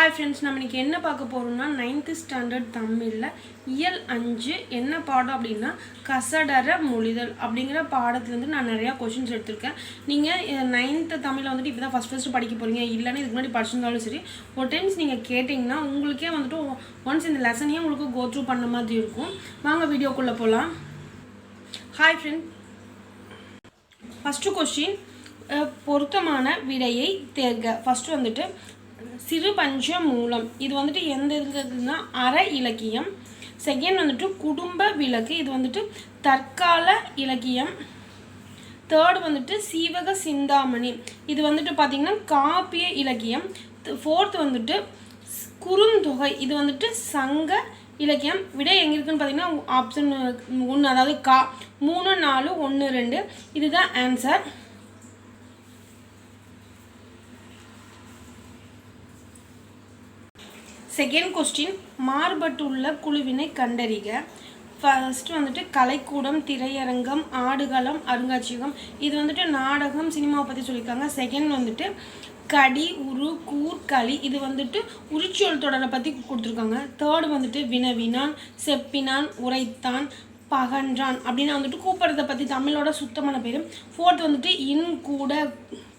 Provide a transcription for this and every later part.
Hi friends நம்ம இன்றைக்கி என்ன பார்க்க போகிறோம்னா நைன்த்து ஸ்டாண்டர்ட் தமிழில் இயல் அஞ்சு என்ன பாடம் அப்படின்னா கசடர மொழிதல் அப்படிங்கிற பாடத்துலேருந்து நான் நிறையா கொஷின்ஸ் எடுத்திருக்கேன். நீங்கள் நைன்த்து தமிழில் வந்துட்டு இப்போ தான் ஃபஸ்ட் ஃபஸ்ட்டு படிக்க போகிறீங்க இல்லைன்னா இதுக்கு முன்னாடி படிச்சிருந்தாலும் சரி ஒரு டைம்ஸ் நீங்கள் கேட்டிங்கன்னா உங்களுக்கே வந்துட்டு ஒன்ஸ் இந்த லெசனையே உங்களுக்கு கோ த்ரூ பண்ண மாதிரி இருக்கும். வாங்க வீடியோக்குள்ளே போகலாம் ஹாய் ஃப்ரெண்ட் ஃபஸ்ட்டு கொஸ்டின் பொருத்தமான விடையை தேர்க. ஃபஸ்ட்டு வந்துட்டு சிறு பஞ்ச மூலம். இது வந்துட்டு எந்த இதுன்னா அற இலக்கியம். செகண்ட் வந்துட்டு குடும்ப விளக்கு. இது வந்துட்டு தற்கால இலக்கியம். தேர்ட் வந்துட்டு சீவக சிந்தாமணி. இது வந்துட்டு பார்த்திங்கன்னா காப்பிய இலக்கியம். ஃபோர்த் வந்துட்டு குறுந்தொகை. இது வந்துட்டு சங்க இலக்கியம். விடை எங்கே இருக்குன்னு பார்த்தீங்கன்னா ஆப்ஷன் ஒன்று அதாவது கா மூணு நாலு ஒன்று ரெண்டு. இதுதான் ஆன்சர் செகண்ட் கொஸ்டின் மாறுபட்டுள்ள குழுவினை கண்டறிக. ஃபஸ்ட்டு வந்துட்டு கலைக்கூடம் திரையரங்கம் ஆடுகளம் அருங்காட்சியகம். இது வந்துட்டு நாடகம் சினிமாவை பற்றி சொல்லியிருக்காங்க. செகண்ட் வந்துட்டு கடி உரு கூர் களி. இது வந்துட்டு உரிச்சொல் தொடரை பற்றி கொடுத்துருக்காங்க. தேர்டு வந்துட்டு வினவினான் செப்பினான் உரைத்தான் பகன்றான் அப்படின்னு வந்துட்டு கூப்பிட்றத பற்றி தமிழோட சுத்தமான பேர். ஃபோர்த் வந்துட்டு இன் கூட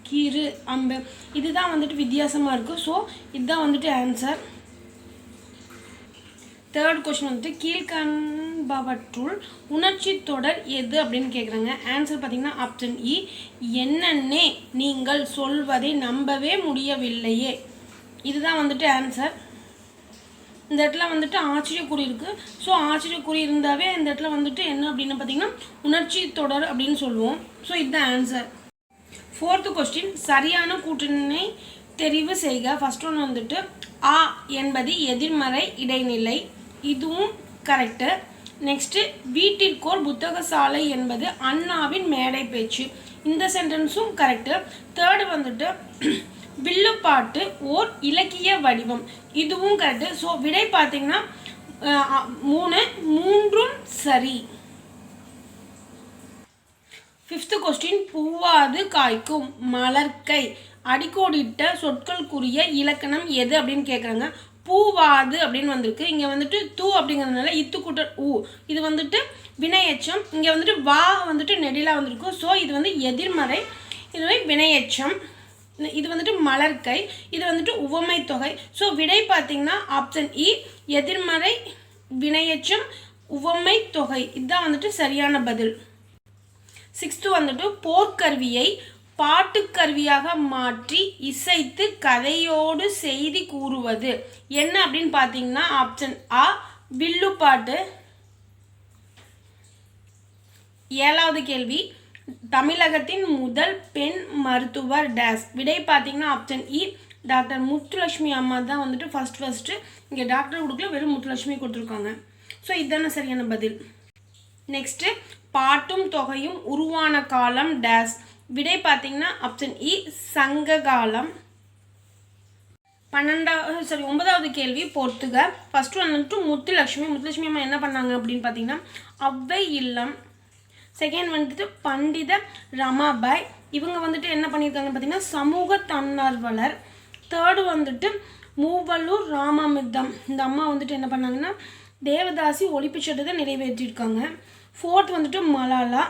கீறு அம்பு. இதுதான் வந்துட்டு வித்தியாசமாக இருக்குது ஸோ இதுதான் வந்துட்டு ஆன்சர் தேர்ட் கொஸ்டின் வந்துட்டு கீழ்கண்பவற்றுள் உணர்ச்சி தொடர் எது அப்படின்னு கேட்குறாங்க ஆன்சர் பார்த்தீங்கன்னா ஆப்ஷன் இ e. என்னன்னே நீங்கள் சொல்வதை நம்பவே முடியவில்லையே. இதுதான் வந்துட்டு ஆன்சர் இந்த இடத்துல வந்துட்டு ஆச்சரியக்குறி இருக்குது ஸோ ஆச்சரியக்குறி இருந்தாவே இந்த இடத்துல வந்துட்டு என்ன அப்படின்னு பார்த்தீங்கன்னா உணர்ச்சி தொடர் அப்படின்னு சொல்லுவோம். ஸோ இதுதான் ஆன்சர் ஃபோர்த்து கொஸ்டின் சரியான கூட்டணி தெரிவு செய்க. ஃபர்ஸ்ட் ஒன் வந்துட்டு ஆ என்பது எதிர்மறை இடைநிலை. இதுவும் கரெக்டு நெக்ஸ்ட்டு வீட்டிற்கோர் புத்தகசாலை என்பது அண்ணாவின் மேடை பேச்சு. இந்த சென்டென்ஸும் கரெக்டு தேர்டு வந்துட்டு வில்லுப்பாட்டு ஓர் இலக்கிய வடிவம். இதுவும் கரெக்டு ஸோ விடை பார்த்தீங்கன்னா மூணு மூன்றும் சரி. ஃபிஃப்த்து கொஸ்டின் பூவாது காய்க்கும் மலர்க்கை. அடிக்கோடிட்ட சொற்களுக்குரிய இலக்கணம் எது அப்படின்னு கேட்குறாங்க பூவாது அப்படின்னு வந்திருக்கு. இங்கே வந்துட்டு தூ அப்படிங்கிறதுனால இத்து கூட்டல் ஊ. இது வந்துட்டு வினையச்சம். இங்கே வந்துட்டு வா வந்துட்டு நெடிலாக வந்திருக்கும். ஸோ இது வந்து எதிர்மறை. இதுவே வினையச்சம். இது- வந்துட்டு மலர்க்கை. இது வந்துட்டு உவமை தொகை ஸோ விடை பார்த்திங்கன்னா ஆப்ஷன் இ e, எதிர்மறை வினையச்சம் உவமை தொகை இதுதான் வந்துட்டு சரியான பதில். சிக்ஸ்த்து வந்துட்டு போர்க்கருவியை பாட்டுக்கருவியாக மாற்றி இசைத்து கதையோடு செய்தி கூறுவது. என்ன அப்படின்னு பார்த்தீங்கன்னா ஆப்ஷன் ஆ வில்லுப்பாட்டு ஏழாவது கேள்வி தமிழகத்தின் முதல் பெண் மருத்துவர் டேஸ். விடை பார்த்தீங்கன்னா option E e, doctor Muthulakshmi அம்மா தான் வந்துட்டு ஃபர்ஸ்ட் ஃபர்ஸ்ட்டு இங்கே டாக்டர் கொடுக்கல வெறும் முத்துலட்சுமி கொடுத்துருக்காங்க. ஸோ இதுதானே சரியான பதில். நெக்ஸ்ட்டு பாட்டும் தொகையும் உருவான காலம் டேஸ். விடை பார்த்தீங்கன்னா ஆப்ஷன் இ e, சங்க காலம் பன்னெண்டாவது சாரி ஒன்பதாவது கேள்வி பொறுத்துக ஃபஸ்ட்டு வந்துட்டு முத்துலட்சுமி. முத்துலட்சுமி அம்மா என்ன பண்ணாங்க அப்படின்னு பார்த்தீங்கன்னா அவ்வை இல்லம். செகண்ட் வந்துட்டு பண்டித ரமாபாய். இவங்க வந்துட்டு என்ன பண்ணியிருக்காங்கன்னு பார்த்தீங்கன்னா சமூக தன்னார்வலர். தேர்டு வந்துட்டு மூவலூர் ராமாமிர்தம். இந்த அம்மா வந்துட்டு என்ன பண்ணாங்கன்னா தேவதாசி ஒழிப்பு சட்டத்தை நிறைவேற்றியிருக்காங்க. ஃபோர்த் வந்துட்டு மலாலா.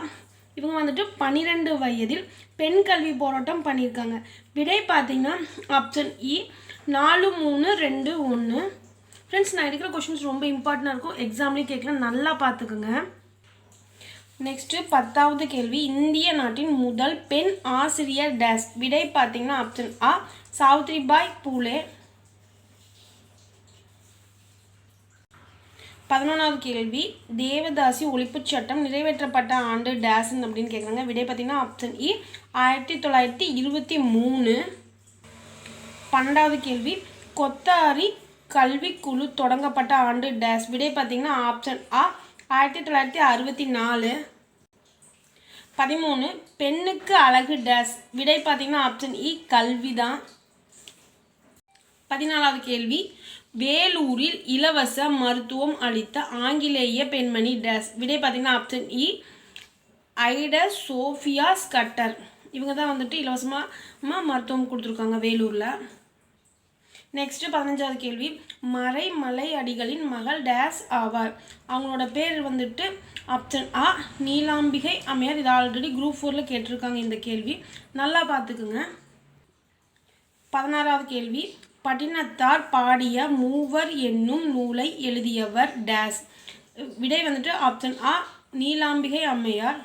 இவங்க வந்துட்டு பன்னிரெண்டு வயதில் பெண் கல்வி போராட்டம் பண்ணியிருக்காங்க. விடை பார்த்தீங்கன்னா ஆப்ஷன் இ e, நாலு மூணு ரெண்டு ஒன்று ஃப்ரெண்ட்ஸ் நான் எடுக்கிற கொஷின்ஸ் ரொம்ப இம்பார்ட்டண்ட்டாக இருக்கும். எக்ஸாம்லேயும் கேட்கலாம். நல்லா பார்த்துக்குங்க. நெக்ஸ்ட்டு பத்தாவது கேள்வி. இந்திய நாட்டின் முதல் பெண் ஆசிரியர் டேஸ் விடை பார்த்தீங்கன்னா ஆப்ஷன் ஆ சாவித்ரிபாய் பூலே. பதினொன்றாவது கேள்வி. தேவதாசி ஒழிப்புச் சட்டம் நிறைவேற்றப்பட்ட ஆண்டு டேசன் அப்படின்னு கேட்குறாங்க விடை பார்த்தீங்கன்னா ஆப்ஷன் இ e. ஆயிரத்தி தொள்ளாயிரத்தி இருபத்தி மூணு. பன்னெண்டாவது கேள்வி. கொத்தாரி கல்விக்குழு தொடங்கப்பட்ட ஆண்டு டேஸ் விடை பார்த்தீங்கன்னா ஆப்ஷன் ஆ ஆயிரத்தி தொள்ளாயிரத்தி அறுபத்தி நாலு. பதிமூணு. பெண்ணுக்கு அழகு டேஸ் விடை பார்த்திங்கன்னா ஆப்ஷன் இ e, கல்வி தான் பதினாலாவது கேள்வி. வேலூரில் இலவச மருத்துவம் அளித்த ஆங்கிலேய பெண்மணி டேஸ். விடை பார்த்தீங்கன்னா option E e, Ida Sophia Scudder. இவங்க தான் வந்துட்டு இலவசமாக மருத்துவம் கொடுத்துருக்காங்க வேலூரில். நெக்ஸ்ட்டு பதினஞ்சாவது கேள்வி. மறைமலை அடிகளின் மகள் டேஸ் ஆவார். அவங்களோட பேர் வந்துட்டு ஆப்ஷன் ஆ நீலாம்பிகை அம்மையார். இது ஆல்ரெடி குரூப் ஃபோரில் கேட்டிருக்காங்க இந்த கேள்வி. நல்லா பார்த்துக்குங்க. பதினாறாவது கேள்வி. பட்டினத்தார் பாடிய மூவர் என்னும் நூலை எழுதியவர் டேஸ். விடை வந்துட்டு ஆப்ஷன் ஆ நீலாம்பிகை அம்மையார்.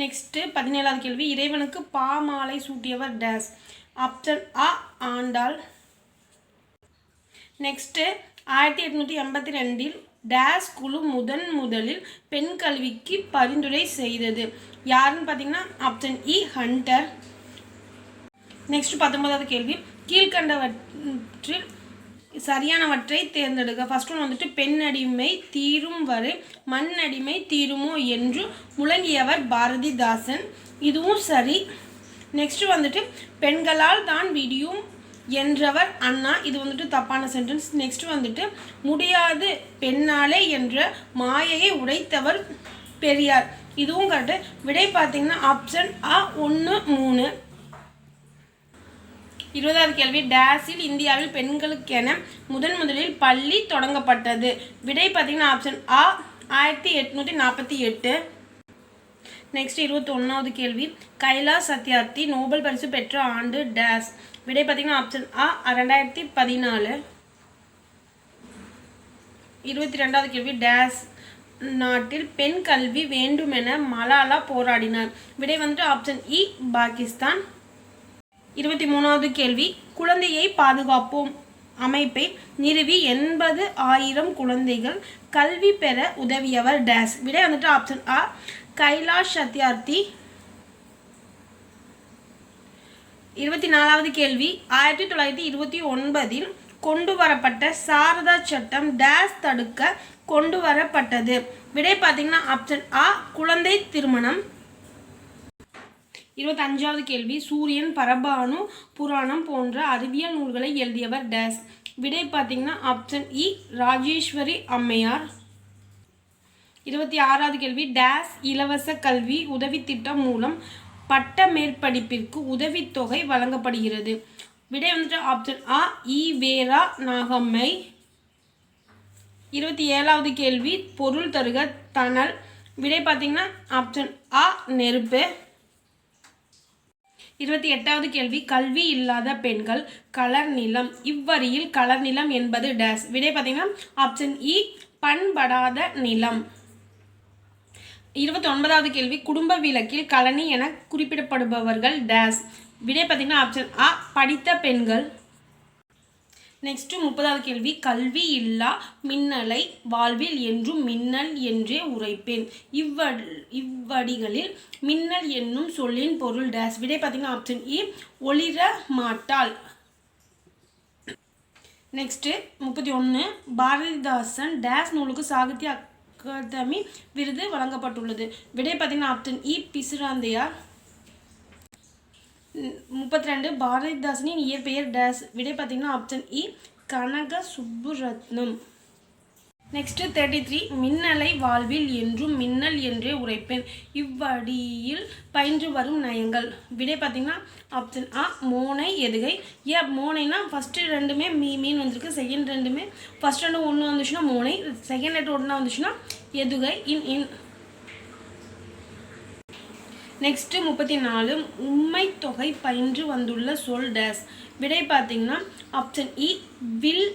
நெக்ஸ்ட்டு பதினேழாவது கேள்வி. இறைவனுக்கு பாமாலை சூட்டியவர் டேஸ். ஆப்ஷன் ஆ ஆண்டாள். நெக்ஸ்ட்டு ஆயிரத்தி எட்நூற்றி எண்பத்தி ரெண்டில் டேஸ் குழு முதன் முதலில் பெண் கல்விக்கு பரிந்துரை செய்தது. யாருன்னு பார்த்தீங்கன்னா ஆப்ஷன் இ ஹண்டர் நெக்ஸ்ட் பத்தொன்பதாவது கேள்வி. கீழ்கண்டவற்றில் சரியானவற்றை தேர்ந்தெடுக்க. ஃபர்ஸ்ட் ஒன் வந்துட்டு பெண்ணடிமை தீரும் வரை மண்ணடிமை தீருமோ என்று முழங்கியவர் பாரதிதாசன். இதுவும் சரி. நெக்ஸ்ட் வந்துட்டு பெண்களால் தான் விடியும் என்றவர் அண்ணா. இது வந்துட்டு தப்பான சென்டென்ஸ் நெக்ஸ்ட் வந்துட்டு முடியாது பெண்ணாலே என்ற மாயையை உடைத்தவர் பெரியார். இதுவும் கரெக்டு விடை பார்த்தீங்கன்னா ஆப்ஷன் ஆ ஒன்று மூணு. இருபதாவது கேள்வி டேஸில் இந்தியாவில் பெண்களுக்கென முதன் முதலில் பள்ளி தொடங்கப்பட்டது. விடை பார்த்தீங்கன்னா ஆப்ஷன் ஆ ஆயிரத்தி எட்நூற்றி நாற்பத்தி எட்டு. நெக்ஸ்ட் இருபத்தி ஒன்றாவது கேள்வி கைலாஷ் சத்யார்த்தி நோபல் பரிசு பெற்ற ஆண்டு டேஸ். விடை பார்த்தீங்கன்னா ஆப்ஷன் ஆ ரெண்டாயிரத்தி பதினாலு. இருபத்தி ரெண்டாவது கேள்வி டேஸ் நாட்டில் பெண் கல்வி வேண்டுமென மலாலா போராடினார். விடை வந்துட்டு ஆப்ஷன் இ e, பாகிஸ்தான். இருபத்தி மூணாவது கேள்வி குழந்தையை பாதுகாப்போம். அமைப்பை நிறுவி எண்பது ஆயிரம் குழந்தைகள் கல்வி பெற உதவியவர் டேஸ். விடை வந்துட்டு ஆப்ஷன் ஆ கைலாஷ் சத்யார்த்தி. இருபத்தி நாலாவது கேள்வி ஆயிரத்தி தொள்ளாயிரத்தி இருபத்தி ஒன்பதில் கொண்டு வரப்பட்ட சாரதா சட்டம் டேஸ் தடுக்க கொண்டு வரப்பட்டது. விடை பார்த்தீங்கன்னா ஆப்ஷன் ஆ குழந்தை திருமணம். இருபத்தஞ்சாவது கேள்வி. சூரியன் பரபானு புராணம் போன்ற அறிவியல் நூல்களை எழுதியவர் டேஸ். விடை பார்த்தீங்கன்னா ஆப்ஷன் இ e, ராஜேஸ்வரி அம்மையார். இருபத்தி ஆறாவது கேள்வி. டேஸ் இலவச கல்வி உதவி திட்டம் மூலம் பட்ட மேற்படிப்பிற்கு உதவித்தொகை வழங்கப்படுகிறது. விடை வந்துட்டு ஆப்ஷன் ஆ இ. வேரா நாகம்மை. இருபத்தி ஏழாவது கேள்வி. பொருள் தருக தணல். விடை பார்த்தீங்கன்னா ஆப்ஷன் ஆ நெருப்பு. இருபத்தி எட்டாவது கேள்வி கல்வி இல்லாத பெண்கள் கலர் நிலம். இவ்வரியில் கலர் நிலம் என்பது டேஸ் விடை பார்த்தீங்கன்னா ஆப்ஷன் இ e, பண்படாத நிலம். இருபத்தி ஒன்பதாவது கேள்வி குடும்ப விளக்கில் கலனி என குறிப்பிடப்படுபவர்கள் டேஸ் விடை பார்த்தீங்கன்னா ஆப்ஷன் ஆ படித்த பெண்கள் நெக்ஸ்ட்டு முப்பதாவது கேள்வி. கல்வி இல்லா மின்னலை வாழ்வில் என்றும் மின்னல் என்றே உரைப்பேன். இவ்வடி இவ்வடிகளில் மின்னல் என்னும் சொல்லின் பொருள் டேஸ் விடை பார்த்தீங்கன்னா ஆப்ஷன் இ e. ஒளிர மாட்டாள். நெக்ஸ்ட்டு முப்பத்தி ஒன்று பாரதிதாசன் டேஸ் நூலுக்கு சாகித்ய அகாதமி விருது வழங்கப்பட்டுள்ளது. விடை பார்த்தீங்கன்னா ஆப்ஷன் இ e. பிசுராந்தையார். முப்பத்தி ரெண்டு பாரதிதாசனின் இயற்பெயர் டேஸ். விடை பார்த்தீங்கன்னா ஆப்ஷன் இ e, Kanaka Subburathnam next thirty three மின்னலை வாழ்வில் என்றும் மின்னல் என்றே உரைப்பேன். இவ்வடியில் பயின்று வரும் நயங்கள். விடை பார்த்தீங்கன்னா ஆப்ஷன் ஆ மோனை எதுகை. ஏ மோனைனா ஃபஸ்ட்டு ரெண்டுமே மீ மீன் வந்திருக்கு. செகண்ட் ரெண்டுமே ஃபஸ்ட் ரெண்டு ஒன்று வந்துச்சுன்னா மோனை. செகண்ட் ரெண்டு ஒன்றா வந்துச்சுன்னா எதுகை. இன் இன். நெக்ஸ்ட்டு முப்பத்தி நாலு உண்மை தொகை பயின்று வந்துள்ள சொல் டேஸ். விடை பார்த்தீங்கன்னா ஆப்ஷன் இ e, வில்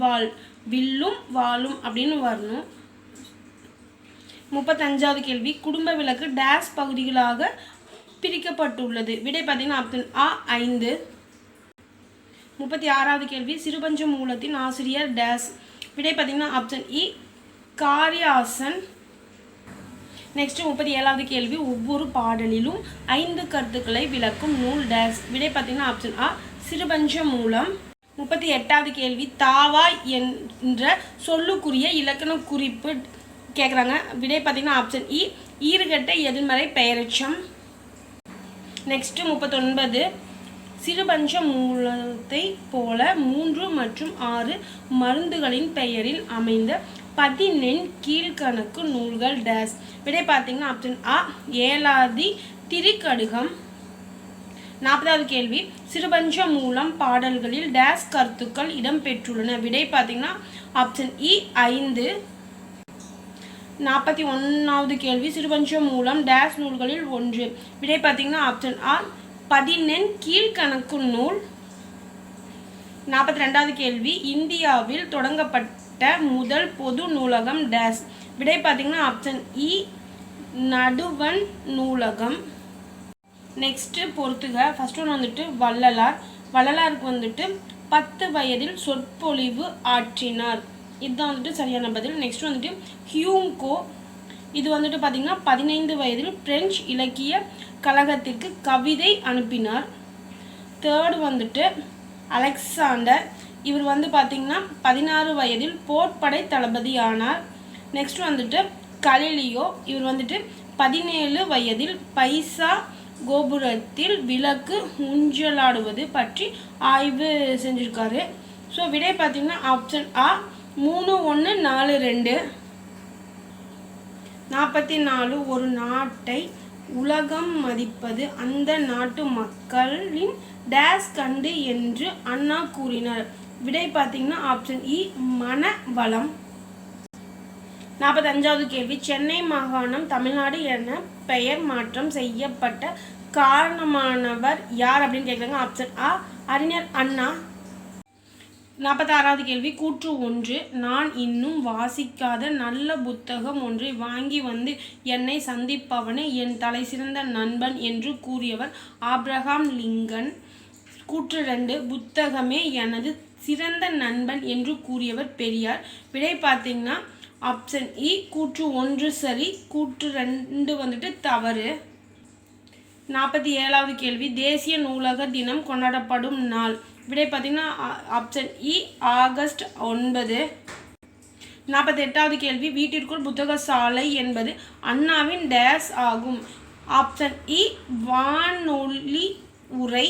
வால். வில்லும் வாலும் அப்படின்னு வரணும். முப்பத்தஞ்சாவது கேள்வி குடும்ப விளக்கு டேஸ் பகுதிகளாக பிரிக்கப்பட்டுள்ளது. விடை பார்த்தீங்கன்னா ஆப்ஷன் ஆ ஐந்து. முப்பத்தி ஆறாவது கேள்வி சிறுபஞ்ச மூலத்தின் ஆசிரியர் டேஸ். விடை பார்த்தீங்கன்னா ஆப்ஷன் இ e, காரியாசன். நெக்ஸ்ட்டு முப்பத்தி ஏழாவது கேள்வி. ஒவ்வொரு பாடலிலும் ஐந்து கருத்துக்களை விளக்கும் நூல் டேஸ். விடை பார்த்தீங்கன்னா ஆப்ஷன் ஆ சிறுபஞ்ச மூலம். முப்பத்தி எட்டாவது கேள்வி தாவா என்ற சொல்லுக்குரிய இலக்கண குறிப்பு கேட்குறாங்க விடை பார்த்தீங்கன்னா ஆப்ஷன் இ e, ஈறுகட்ட எதிர்மறை பெயரெச்சம். நெக்ஸ்ட்டு முப்பத்தொன்பது சிறுபஞ்ச மூலத்தை போல மூன்று மற்றும் ஆறு மருந்துகளின் பெயரில் அமைந்த பதினெண் கீழ்கணக்கு நூல்கள் டேஸ். விடை பார்த்தீங்கன்னா ஆப்ஷன் ஆ ஏலாதி திரிகடுகம் நாற்பதாவது கேள்வி. சிறுபஞ்ச மூலம் பாடல்களில் டேஸ் கருத்துக்கள் இடம்பெற்றுள்ளன. விடை பார்த்தீங்கன்னா ஆப்ஷன் இ ஐந்து. நாற்பத்தி ஒன்றாவது கேள்வி. சிறுபஞ்ச மூலம் டேஸ் நூல்களில் ஒன்று. விடை பார்த்தீங்கன்னா ஆப்ஷன் ஆ பதினெண் கீழ்கணக்கு நூல். நாற்பத்தி ரெண்டாவது கேள்வி. இந்தியாவில் தொடங்கப்பட்ட முதல் பொது நூலகம் டேஸ். விடை பார்த்தீங்கன்னா ஆப்ஷன் இ நடுவன் நூலகம். நெக்ஸ்ட்டு பொறுத்துக. ஃபர்ஸ்ட் ஒன் வந்துட்டு வள்ளலார். வள்ளலாருக்கு வந்துட்டு பத்து வயதில் சொற்பொழிவு ஆற்றினார். இதுதான் வந்துட்டு சரியான பதில். நெக்ஸ்ட் வந்துட்டு ஹியூங்கோ. இது வந்துட்டு பார்த்திங்கன்னா பதினைந்து வயதில் பிரெஞ்சு இலக்கிய கழகத்திற்கு கவிதை அனுப்பினார். தேர்டு வந்துட்டு அலெக்சாண்டர். இவர் வந்து பார்த்திங்கன்னா பதினாறு வயதில் போர்ப்படை தளபதி ஆனார். நெக்ஸ்ட் வந்துட்டு கலிலியோ. இவர் வந்துட்டு பதினேழு வயதில் பைசா கோபுரத்தில் விளக்கு ஊஞ்சலாடுவது பற்றி ஆய்வு செஞ்சுருக்காரு. ஸோ விடை பார்த்தீங்கன்னா ஆப்ஷன் ஆ மூணு ஒன்று நாலு ரெண்டு. நாற்பத்தி நாலு ஒரு நாட்டை உலகம் மதிப்பது அந்த நாட்டு மக்களின் டேஸ் கண்டு என்று அண்ணா கூறினார். விடை பார்த்தீங்கன்னா ஆப்ஷன் இ e, மன வளம் நாற்பத்தஞ்சாவது கேள்வி சென்னை மாகாணம் தமிழ்நாடு என பெயர் மாற்றம் செய்யப்பட்ட காரணமானவர் யார் அப்படின்னு கேட்குறாங்க ஆப்ஷன் ஆ அறிஞர் அண்ணா. நாற்பத்தாறாவது கேள்வி கூற்று ஒன்று நான் இன்னும் வாசிக்காத நல்ல புத்தகம் ஒன்றை வாங்கி வந்து என்னை சந்திப்பவனே என் தலை சிறந்த நண்பன் என்று கூறியவர் ஆப்ரஹாம் லிங்கன். கூற்று ரெண்டு புத்தகமே எனது சிறந்த நண்பன் என்று கூறியவர் பெரியார். விடை பார்த்தீங்கன்னா ஆப்ஷன் இ e, கூற்று ஒன்று சரி கூற்று ரெண்டு வந்துட்டு தவறு. நாற்பத்தி ஏழாவது கேள்வி தேசிய நூலக தினம் கொண்டாடப்படும் நாள். விடை பார்த்தீங்கன்னா ஆப்ஷன் இ e, ஆகஸ்ட் ஒன்பது. நாற்பத்தி எட்டாவது கேள்வி வீட்டிற்குள் புத்தக சாலை என்பது அண்ணாவின் டேஸ் ஆகும். ஆப்ஷன் இ e, வானொலி உரை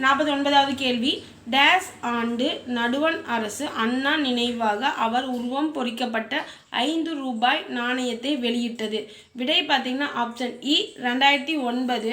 நாற்பத்தி ஒன்பதாவது கேள்வி. டேஸ் ஆண்டு நடுவன் அரசு அண்ணா நினைவாக அவர் உருவம் பொறிக்கப்பட்ட ஐந்து ரூபாய் நாணயத்தை வெளியிட்டது. விடை பார்த்தீங்கன்னா ஆப்ஷன் இ e, ரெண்டாயிரத்தி ஒன்பது.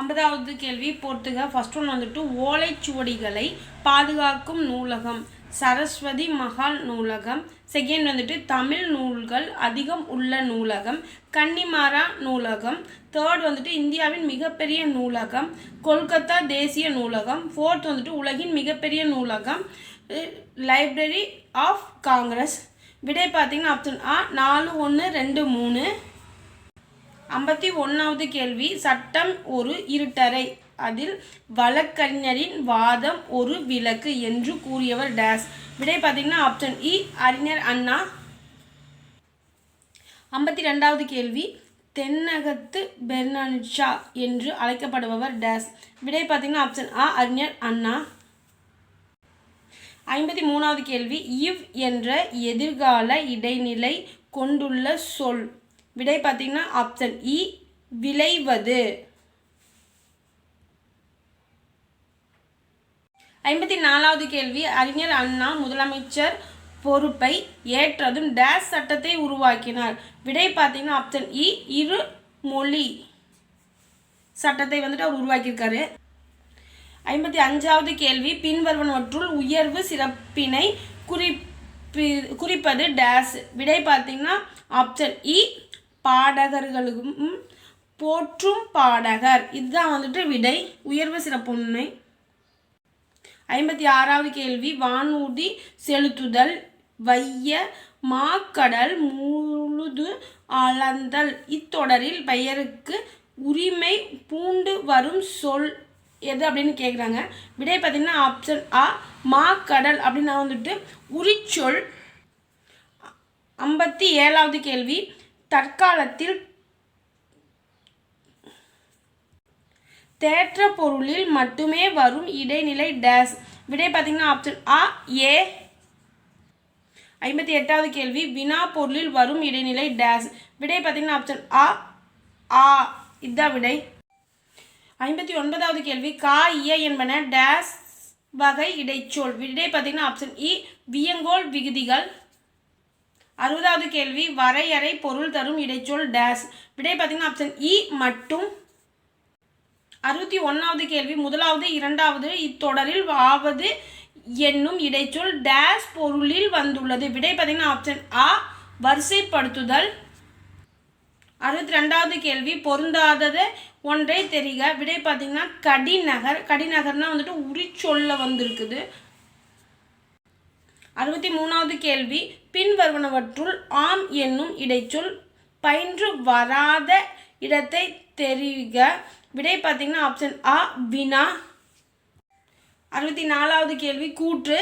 ஐம்பதாவது கேள்வி போர்த்துக ஃபஸ்ட் ஒன் வந்துட்டு ஓலைச்சுவடிகளை பாதுகாக்கும் நூலகம். சரஸ்வதி மகால் நூலகம். செகண்ட் வந்துட்டு தமிழ் நூல்கள் அதிகம் உள்ள நூலகம். கன்னிமாரா நூலகம். தேர்ட் வந்துட்டு இந்தியாவின் மிகப்பெரிய நூலகம். கொல்கத்தா தேசிய நூலகம். ஃபோர்த் வந்துட்டு உலகின் மிகப்பெரிய நூலகம். லைப்ரரி ஆஃப் காங்கிரஸ் விடை பார்த்தீங்கன்னா ஆப்ஷன் ஆ நாலு ஒன்று ரெண்டு மூணு. ஐம்பத்தி ஒன்றாவது கேள்வி சட்டம் ஒரு இருட்டறை. அதில் வழக்கறிஞரின் வாதம் ஒரு விளக்கு என்று கூறியவர் டேஸ். விடை பார்த்தீங்கன்னா ஆப்ஷன் இ e, அறிஞர் அண்ணா. ஐம்பத்தி ரெண்டாவது கேள்வி தென்னகத்து பெர்னான்ஷா என்று அழைக்கப்படுபவர் டேஸ். விடை பார்த்தீங்கன்னா ஆப்ஷன் ஆ அறிஞர் அண்ணா. ஐம்பத்தி மூணாவது கேள்வி இவ் என்ற எதிர்கால இடைநிலை கொண்டுள்ள சொல். விடை பார்த்தீங்கன்னா ஆப்ஷன் இ e, விளைவது. ஐம்பத்தி நாலாவது கேள்வி அறிஞர் அண்ணா முதலமைச்சர் பொறுப்பை ஏற்றதும் டேஸ் சட்டத்தை உருவாக்கினார். விடை பார்த்தீங்கன்னா ஆப்ஷன் இ e, இரு மொழி சட்டத்தை வந்துட்டு அவர் உருவாக்கியிருக்காரு. ஐம்பத்தி அஞ்சாவது கேள்வி பின்வருவனவற்றுள் உயர்வு சிறப்பினை குறிப்பி குறிப்பது டேஸ் விடை பார்த்தீங்கன்னா ஆப்ஷன் இ e, பாடகர்களும் போற்றும் பாடகர். இதுதான் வந்துட்டு விடை. உயர்வு சிறப்புண்மை ஐம்பத்தி ஆறாவது கேள்வி. வானூர்தி செலுத்துதல் வைய மாக்கடல் முழுது அளந்தல். இத்தொடரில் பெயருக்கு உரிமை பூண்டு வரும் சொல் எது அப்படின்னு கேட்குறாங்க விடை பார்த்திங்கன்னா ஆப்ஷன் ஆ மாக்கடல் அப்படின்னா வந்துட்டு உரிச்சொல். ஐம்பத்தி ஏழாவது கேள்வி. தற்காலத்தில் தேற்ற பொருளில் மட்டுமே வரும் இடைநிலை டேஸ். விடை பார்த்தீங்கன்னா ஆப்ஷன் ஆ ஏ ஐம்பத்தி எட்டாவது கேள்வி. வினா பொருளில் வரும் இடைநிலை டேஸ். விடை பார்த்தீங்கன்னா ஆப்ஷன் ஆ ஆ இதுதான் விடை. ஐம்பத்தி ஒன்பதாவது கேள்வி. கா இய என்பன டேஸ் வகை இடைச்சொல். விடை பார்த்தீங்கன்னா ஆப்ஷன் இ e, வியங்கோல் விகுதிகள். அறுபதாவது கேள்வி வரையறை பொருள் தரும் இடைச்சொல் டேஸ் விடை பார்த்தீங்கன்னா ஆப்ஷன் இ e மட்டும். அறுபத்தி ஒன்றாவது கேள்வி முதலாவது இரண்டாவது இத்தொடரில் ஆவது என்னும் இடைச்சொல் டேஸ் பொருளில் வந்துள்ளது. விடை பார்த்தீங்கன்னா ஆப்ஷன் ஆ வரிசைப்படுத்துதல். அறுபத்தி ரெண்டாவது கேள்வி பொருந்தாதது ஒன்றை தெரிக. விடை பார்த்தீங்கன்னா கடிநகர். கடிநகர்னால் வந்துட்டு உரிச்சொல்ல வந்திருக்குது. அறுபத்தி மூணாவது கேள்வி பின்வருவனவற்றுள் ஆம் என்னும் இடைச்சொல் பயின்று வராத இடத்தை தெரிக விடை பார்த்தீங்கன்னா ஆப்ஷன் ஆ வினா. அறுபத்தி நாலாவது கேள்வி கூற்று.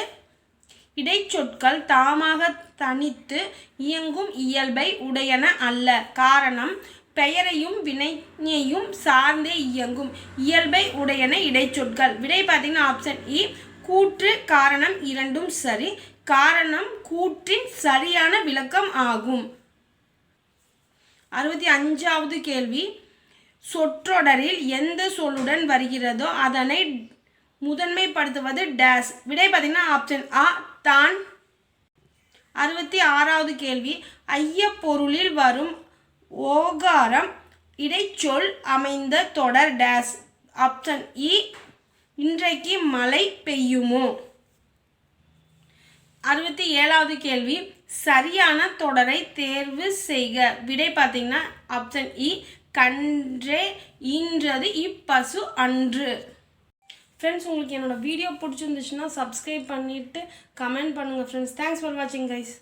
இடைச்சொற்கள் தாமாக தனித்து இயங்கும் இயல்பை உடையன அல்ல. காரணம் பெயரையும் வினையையும் சார்ந்தே இயங்கும் இயல்பை உடையன இடைச்சொற்கள். விடை பார்த்தீங்கன்னா ஆப்ஷன் இ e, கூற்று. காரணம் இரண்டும் சரி. காரணம் கூற்றின் சரியான விளக்கம் ஆகும். அறுபத்தி அஞ்சாவது கேள்வி. சொற்றொடரில் எந்த சொல்லுடன் வருகிறதோ அதனை முதன்மைப்படுத்துவது டேஸ். விடை பார்த்தீங்கன்னா ஆப்ஷன் ஆ தான். அறுபத்தி ஆறாவது கேள்வி. ஐய பொருளில் வரும் ஓகாரம் இடைச்சொல் அமைந்த தொடர் டேஸ். ஆப்ஷன் இ இன்றைக்கு மழை பெய்யுமோ? அறுபத்தி ஏழாவது கேள்வி. சரியான தொடரை தேர்வு செய்க. விடை பார்த்தீங்கன்னா ஆப்ஷன் இ e, கன்றே ஈன்றது இப்பசு அன்று. ஃப்ரெண்ட்ஸ் உங்களுக்கு என்னோட வீடியோ பிடிச்சிருந்துச்சுன்னா சப்ஸ்கிரைப் பண்ணிவிட்டு கமெண்ட் பண்ணுங்கள் ஃப்ரெண்ட்ஸ் தேங்க்ஸ் ஃபார் வாட்சிங் கைஸ்